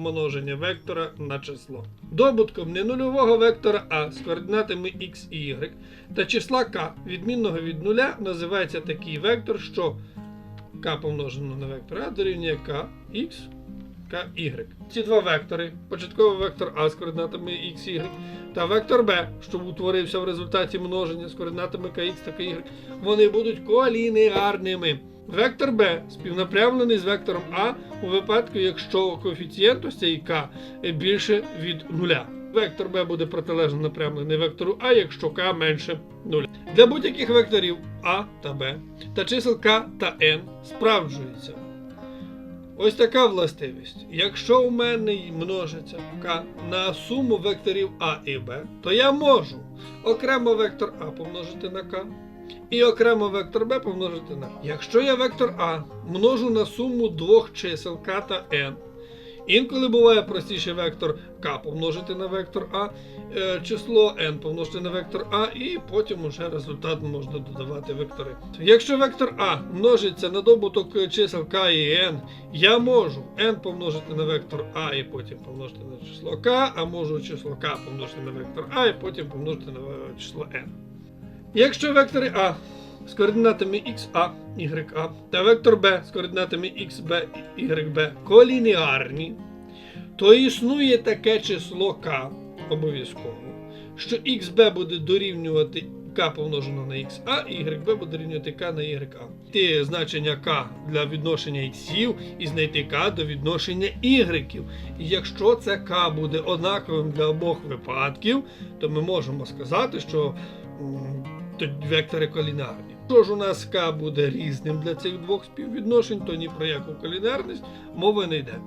множення вектора на число. Добутком не нульового вектора А з координатами x і y та числа k відмінного від нуля називається такий вектор, що k помножено на вектор А дорівнює k x KY. Ці два вектори, початковий вектор А з координатами x, y та вектор b, що утворився в результаті множення з координатами kx та ky, вони будуть колінеарними. Вектор b співнапрямлений з вектором А у випадку, якщо коефіцієнт ось цей k більше від нуля. Вектор b буде протилежно напрямлений вектору А, якщо k менше нуля. Для будь-яких векторів А та b та чисел k та n справджується. Ось така властивість. Якщо у мене множиться k на суму векторів А і Б, то я можу окремо вектор А помножити на k і окремо вектор Б помножити на. Якщо я вектор А множу на суму двох чисел k та n, інколи буває простіший вектор k помножити на вектор А, е, число n помножити на вектор А, і потім уже результат можна додавати вектори. Якщо вектор А множиться на добуток чисел k і n, я можу n помножити на вектор А і потім помножити на число k, а можу число k помножити на вектор А і потім помножити на число n. Якщо вектори А з координатами XA, YA та вектор Б з координатами XB, YB колінеарні, то існує таке число k обов'язково, що xb буде дорівнювати k помножено на xa, і YB буде дорівнювати k на YA. Ти значення k для відношення x і знайти k до відношення y. І якщо це k буде однаковим для обох випадків, то ми можемо сказати, що вектори колінарні. Якщо ж у нас k буде різним для цих двох співвідношень, то ні про яку колінарність мови не йде.